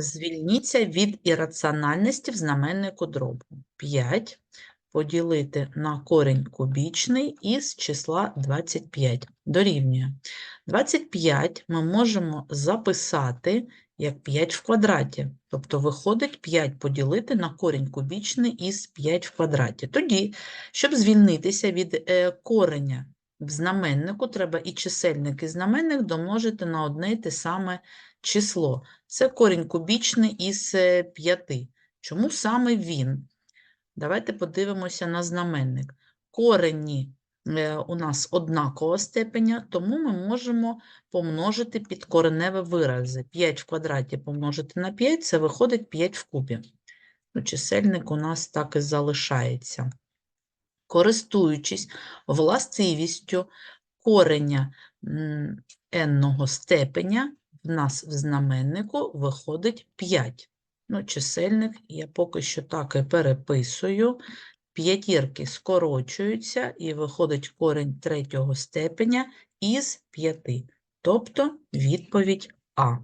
Звільніться від ірраціональності в знаменнику дробу. 5 поділити на корінь кубічний із числа 25 дорівнює. 25 ми можемо записати як 5 в квадраті. Тобто виходить 5 поділити на корінь кубічний із 5 в квадраті. Тоді, щоб звільнитися від е, кореня в знаменнику, треба і чисельник, і знаменник домножити на одне й те саме число. Це корінь кубічний із 5. Чому саме він? Давайте подивимося на знаменник. Корені е, у нас однакова степеня, тому ми можемо помножити підкореневі вирази. 5 в квадраті помножити на 5 – це виходить 5 в кубі. Ну, Чисельник у нас так і залишається. Користуючись властивістю кореня n-ного степеня, в нас в знаменнику виходить 5. Ну, чисельник я поки що так і переписую. П'ятірки скорочуються і виходить корень третього степеня із 5. Тобто відповідь А.